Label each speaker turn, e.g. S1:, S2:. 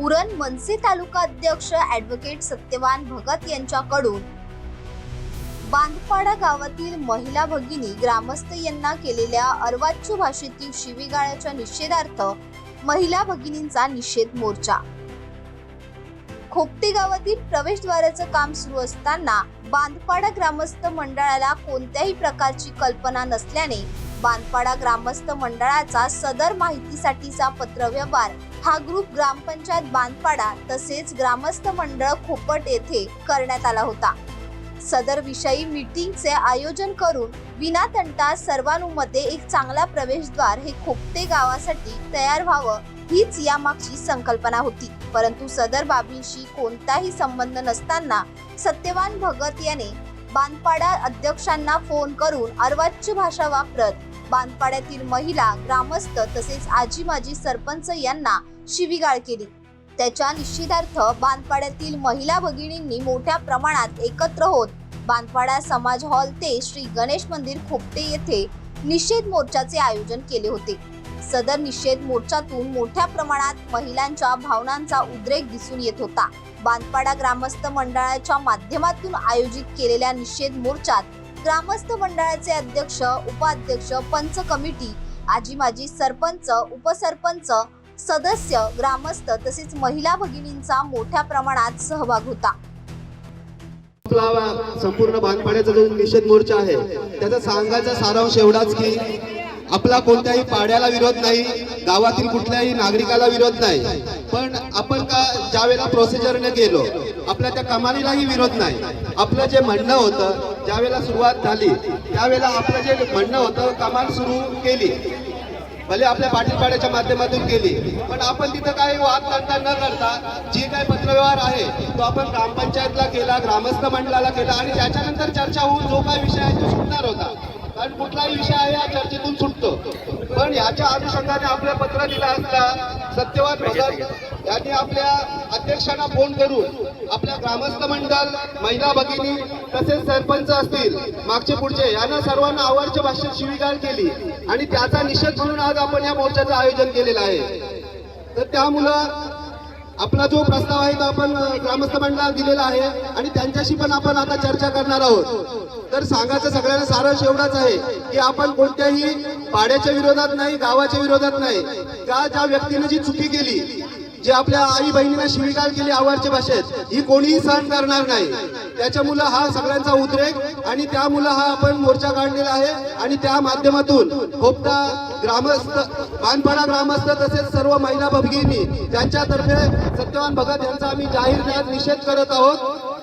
S1: उरण मनसे तालुका अध्यक्ष ऍडव्होकेट सत्यवान भगत यांच्याकडून बांधपाडा गावातील महिला भगिनी ग्रामस्थ यांना केलेल्या अर्वाच्य भाषेतील शिवीगाळ्याच्या निषेधार्थ महिला भगिनींचा निषेध मोर्चा. खोपटे गावातील प्रवेशद्वाराचं काम सुरू असताना बांधपाडा ग्रामस्थ मंडळाला कोणत्याही प्रकारची कल्पना नसल्याने बांधपाडा ग्रामस्थ मंडळाचा सदर माहितीसाठीचा पत्रव्यवहार हा ग्रुप ग्रामपंचायत बांधपाडा तसेच ग्रामस्थ मंडळ खोपट येथे करण्यात आला होता. सदर विषयी मीटिंगचे आयोजन करून विनातंटा सर्वानुमते एक चांगला प्रवेशद्वार हे खोपटे गावासाठी तयार व्हावं हीच यामागची संकल्पना होती. परंतु सदर बाबींशी कोणताही संबंध नसताना सत्यवान भगत याने बांधपाडा अध्यक्षांना फोन करून अर्वाच्य भाषा वापरत बांधपाड्यातील महिला ग्रामस्थ तसेच आजी माजी सरपंच यांना शिवीगाळ केली. त्याच्या निश्चितार्थ बांधपाड्यातील महिला भगिनींनी मोठ्या प्रमाणात एकत्र होत बांधपाडा समाज हॉल ते श्री गणेश मंदिर खोपटे येथे निषेध मोर्चाचे आयोजन केले होते. सदर निषेध मोर्चातून मोठ्या प्रमाणात महिलांच्या भावनांचा उद्रेक दिसून येत होता. बांधपाडा ग्रामस्थ मंडळाच्या माध्यमातून आयोजित केलेल्या निषेध मोर्चात ग्रामस्थ मंडळाचे अध्यक्ष उपाध्यक्ष पंच कमिटी आजी माजी सरपंच उपसरपंच सदस्य ग्रामस्थ तसेच महिला भगिनींचा मोठ्या प्रमाणात सहभाग होता.
S2: आपला संपूर्ण बांधपाड्याचा जो निषेध मोर्चा आहे त्याचा सांगायचा सारांश एवढाच की आपला कोणत्याही पाड्याला विरोध नाही गावातील कुठल्याही नागरिकाला विरोध नाही. पण आपण का ज्या वेळेला प्रोसिजरने गेलो आपल्या त्या कमानीलाही विरोध नाही. आपलं जे म्हणणं होतं ज्या वेळेला सुरुवात झाली त्यावेळेला आपलं जे म्हणणं होतं कमान सुरू केली. भले आपल्या पाटीलपाड्याच्या माध्यमातून केली पण आपण तिथं काही वाद करता न करता जी काही पत्रव्यवहार आहे तो आपण ग्रामपंचायतला केला ग्रामस्थ मंडळाला केला आणि त्याच्यानंतर चर्चा होऊन जो काही विषय आहे तो सुटणार होता. कारण कुठलाही विषय आहे या चर्चेतून सुटतो. पण याच्या अनुषंगाने आपलं पत्र दिलं असता सत्यवान भगत यांनी आपल्या अध्यक्षांना फोन करून आपल्या ग्रामस्थ मंडळ महिला भगिनी तसेच सरपंच असतील मागचे पुढचे यांना सर्वांना आवडच्या भाषेत शिवीगाळ केली आणि त्याचा निषेध म्हणून आज आपण या मोर्चाचं आयोजन केलेलं आहे. तर त्यामुळं आपला जो प्रस्ताव आहे तो आपण ग्रामस्थ मंडळाला दिलेला आहे आणि त्यांच्याशी पण आपण आता चर्चा करणार आहोत. तर सांगायचं सगळ्यांना सारांश एवढाच आहे की आपण कोणत्याही पाड्याच्या विरोधात नाही गावाच्या विरोधात नाही. का ज्या व्यक्तीने जी चुकी केली जे आपल्या आई बहिणींना शिवीगाळ केली आवडच्या भाषेत ही कोणीही सहन करणार नाही. त्याच्यामुळं हा सगळ्यांचा उद्रेक आणि त्यामुळं हा आपण मोर्चा काढलेला आहे. आणि त्या माध्यमातून खोपटा ग्रामस्थ बांधपाडा ग्रामस्थ तसेच सर्व महिला भगिनी त्यांच्यातर्फे सत्यवान भगत यांचा आम्ही जाहीर निषेध करत आहोत.